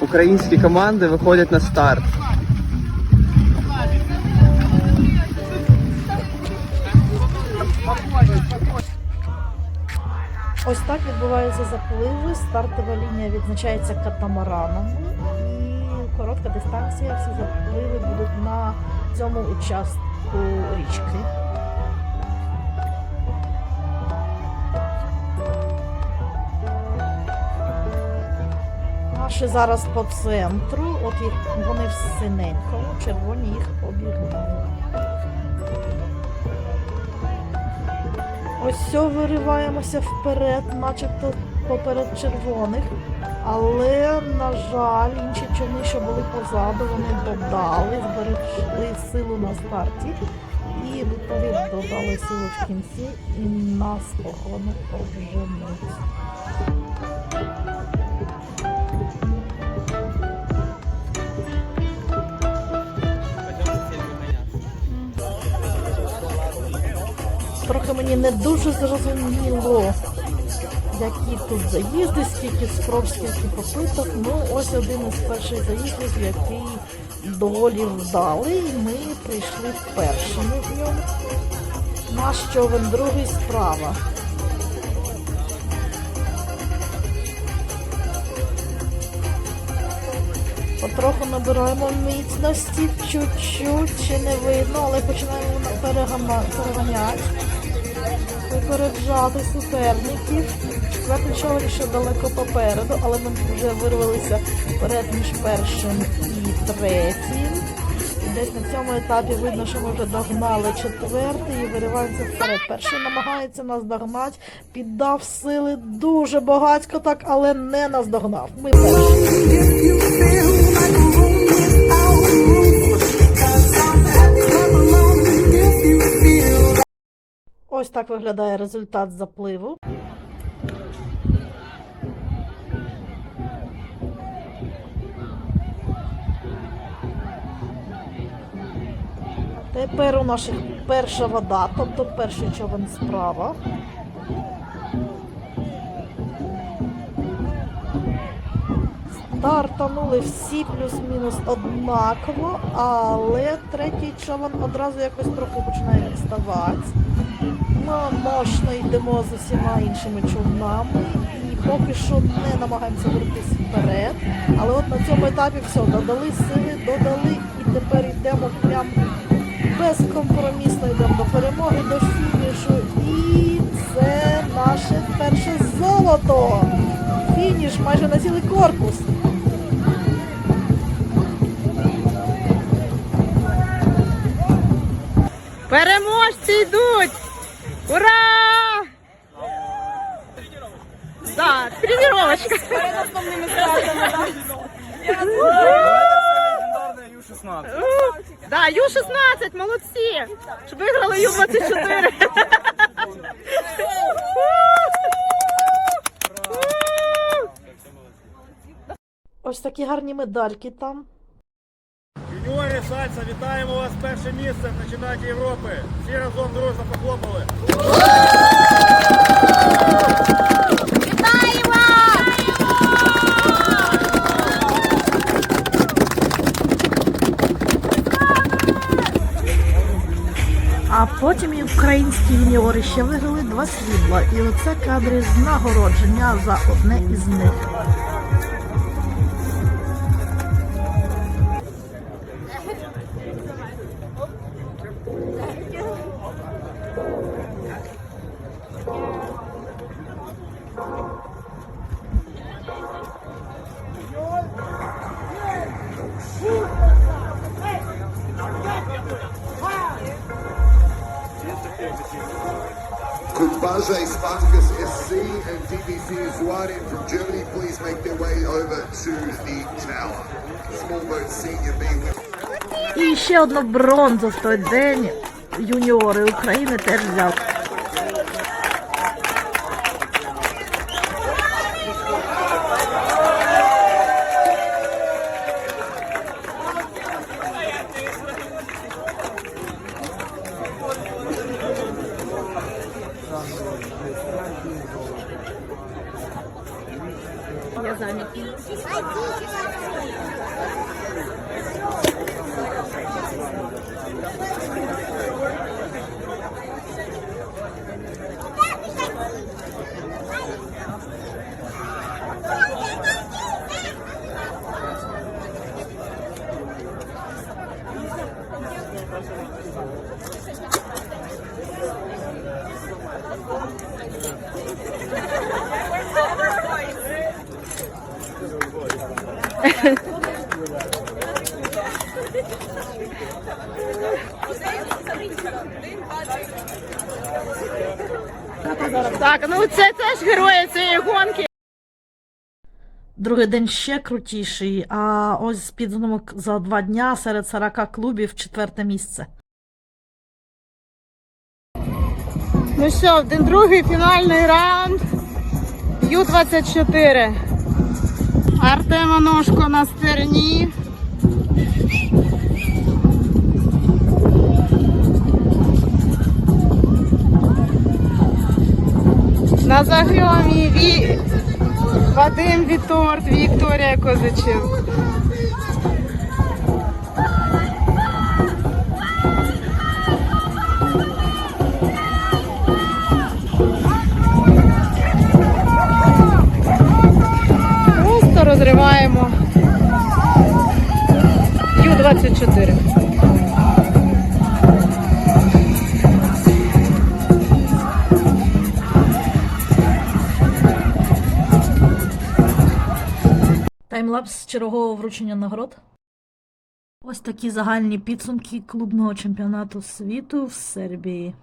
Українські команди виходять на старт. Ось так відбуваються запливи. Стартова лінія відзначається катамараном. І коротка дистанція. Всі запливи будуть на цьому участку річки. Наші зараз по центру, от їх вони в синенькому, червоні їх обігнули. Ось все вириваємося вперед, начебто поперед червоних. Але, на жаль, інші човни, що були позаду, вони додали, зберегли силу на старті. І відповідно додали силу в кінці і нас охорону обженуть. Трохи мені не дуже зрозуміло, які тут заїзди, скільки спроб, скільки попиток. Ну, ось один із перших заїздів, який доволі вдалий. Ми прийшли першими в ньому. Наш човен другий справа. Потроху набираємо міцності, чуть-чуть, ще не видно, але починаємо на- переганяти, випереджати суперників. Четвертий човен ще далеко попереду, але ми вже вирвалися вперед між першим і третім. Десь на цьому етапі видно, що ми вже догнали четвертий і вириваємося вперед. Перший намагається нас догнати, піддав сили дуже багатько так, але не нас догнав. Ми перші. Ось так виглядає результат запливу. Тепер у наших перша вода, тобто перший човен справа. Стартанули всі плюс-мінус однаково, але третій човен одразу якось трохи починає відставати. Ми мощно йдемо з усіма іншими човнами і поки що не намагаємося вертись вперед. Але от на цьому етапі все, додали сили, додали і тепер йдемо прям безкомпромісно йдемо до перемоги, до фінішу. І це наше перше золото. Фініш майже на цілий корпус. Переможці йдуть! Ура! Да, тренировочка. Перед основними Да, Ю-16, молодці! Щоб виграли Ю-24. Ось такі гарні медальки там. Юніори Сальса, вітаємо вас перше місце в чемпіонаті Європи. Всі разом дружно похлопали. А потім і українські юніори ще виграли два срібла. І оце кадри з нагородження за одне із них. Kumbaje, Spartacus SC and DBC Zuadin from Germany, please make their way over to the tower. Small boat senior B І ще одну бронзу в той день юніори України теж взяли. Глазами. Так, ну це теж герої цієї гонки. Другий день ще крутіший, а ось підсумок за два дня серед 40 клубів четверте місце. Ну що, один другий фінальний раунд. Ю-24. Артема Ножко на стерні. На загрьомі Ві... Вадим Віторт, Вікторія Козаченко. Просто розриваємо Ю-24. Таймлапс чергового вручення нагород. Ось такі загальні підсумки клубного чемпіонату світу в Сербії.